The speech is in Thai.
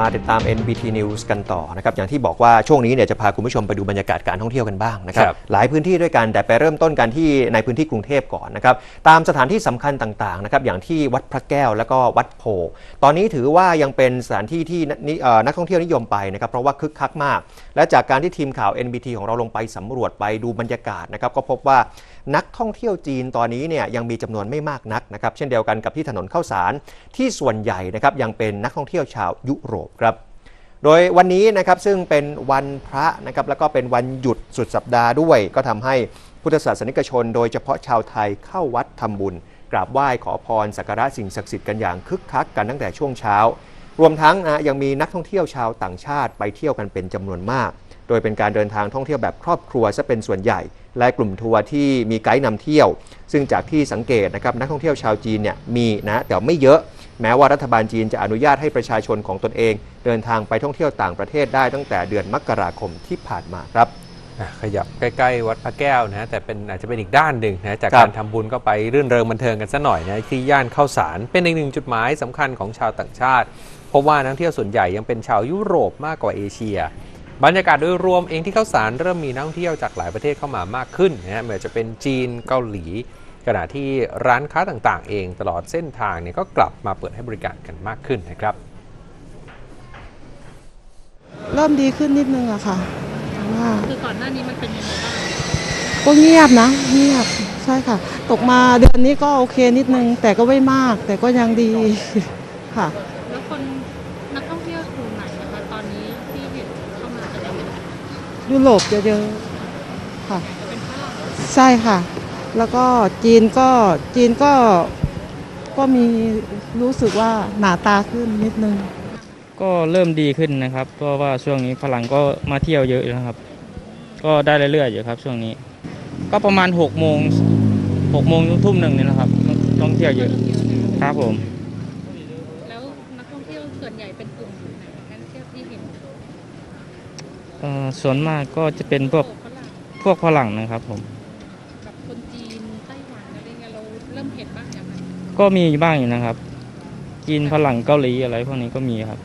มาติดตาม NBT News กันต่อนะครับอย่างที่บอกว่าช่วงนี้เนี่ยจะพาคุณผู้ชมไปดูบรรยากาศการท่องเที่ยวกันบ้างนะครับครับ หลายพื้นที่ด้วยกันแต่ไปเริ่มต้นกันที่ในพื้นที่กรุงเทพก่อนนะครับตามสถานที่สำคัญต่างๆนะครับอย่างที่วัดพระแก้วแล้วก็วัดโพธิ์ตอนนี้ถือว่ายังเป็นสถานที่ที่นิเอ่อนักท่องเที่ยวนิยมไปนะครับเพราะว่าคึกคักมาก และจากการที่ทีมข่าว NBT ของเราลงไปสำรวจไปดูบรรยากาศนะครับก็พบว่านักท่องเที่ยวจีนตอนนี้เนี่ยยังมีจำนวนไม่มากนักนะครับเช่นเดียวกันกับที่ถนนข้าวสารที่ส่วนใหญ่นะครับยังเป็นนักท่องเที่ยวชาวยุโรปครับ โดยวันนี้นะครับซึ่งเป็นวันพระนะครับแล้วก็เป็นวันหยุดสุดสัปดาห์ด้วย ก็ทำให้พุทธศาสนิกชน โดยเฉพาะชาวไทยเข้าวัดทำบุญ กราบไหว้ขอพรสักการะสิ่งศักดิ์สิทธิ์กันอย่างคึกคักกันตั้งแต่ช่วงเช้า รวมทั้งนะยังมีนักท่องเที่ยวชาวต่างชาติไปเที่ยวกันเป็นจำนวนมาก โดยเป็นการเดินทางท่องเที่ยวแบบครอบครัวซะเป็นส่วนใหญ่ และกลุ่มทัวร์ที่มีไกด์นำเที่ยว ซึ่งจากที่สังเกตนะครับนักท่องเที่ยวชาวจีนเนี่ยมีนะแต่ไม่เยอะ แม้ว่ารัฐบาลจีนจะอนุญาตให้ประชาชนของตนเอง เดินทางไปท่องเที่ยวต่างประเทศได้ตั้งแต่เดือนมกราคมที่ผ่านมาครับอะขยับใกล้ๆวัดพระแก้วนะแต่เป็นอาจจะเป็นอีกด้านหนึ่งนะจากครับการทำบุญก็ไปรื่นเริงบันเทิงกันซะหน่อยนะที่ย่านข้าวสารเป็นอีกหนึ่งจุดหมายสำคัญของชาวต่างชาติ เพราะว่านักท่องเที่ยวส่วนใหญ่ยังเป็นชาวยุโรปมากกว่าเอเชีย บรรยากาศโดยรวมเองที่ข้าวสารเริ่มมีนักท่องเที่ยวจากหลายประเทศเข้ามามากขึ้นนะฮะไม่ว่าจะเป็นจีนเกาหลี ขณะที่ร้านค้าต่างๆ เองตลอดเส้นทางเนี่ยก็กลับมาเปิดให้บริการกันมากขึ้นนะครับ เริ่มดีขึ้นนิดนึงอะค่ะแต่ว่าคือก่อนหน้านี้มันเป็นยังไงบ้างก็เงียบนะ เงียบใช่ค่ะ ตกมาเดือนนี้ก็โอเคนิดนึง แต่ก็ไม่มาก แต่ก็ยังดีค่ะ แล้วคนนักท่องเที่ยวกลุ่มไหนนะคะตอนนี้ที่เห็นเข้ามากันเยอะยุโรปเยอะๆค่ะ เป็นฝรั่งใช่ค่ะ แล้วก็จีนก็จีนก็ก็มีรู้สึกว่าหนาตาขึ้นนิดนึง ก็เริ่มดีขึ้นนะครับ เพราะว่าช่วงนี้ฝรั่งก็มาเที่ยวเยอะนะครับ ก็ได้เรื่อยๆอยู่ครับ ช่วงนี้ ก็ประมาณ6กโมงหกโมงทุ่มหนึ่งนี่นะครับต้องเที่ยวเยอะเยอะนะครับผม แล้วนักท่องเที่ยวส่วนใหญ่เป็นกลุ่มไหนนักท่องเที่ยวที่เห็นเอ่อส่วนมากก็จะเป็นพวกฝรั่งพวกฝรั่งนะครับผม กับคนจีนไต้หวันอะไรเงี้ยเริ่มเผ็ดบ้างอย่างไรก็มีบ้างอยู่นะครับ กินฝรั่งเกาหลีอะไรพวกนี้ก็มีครับ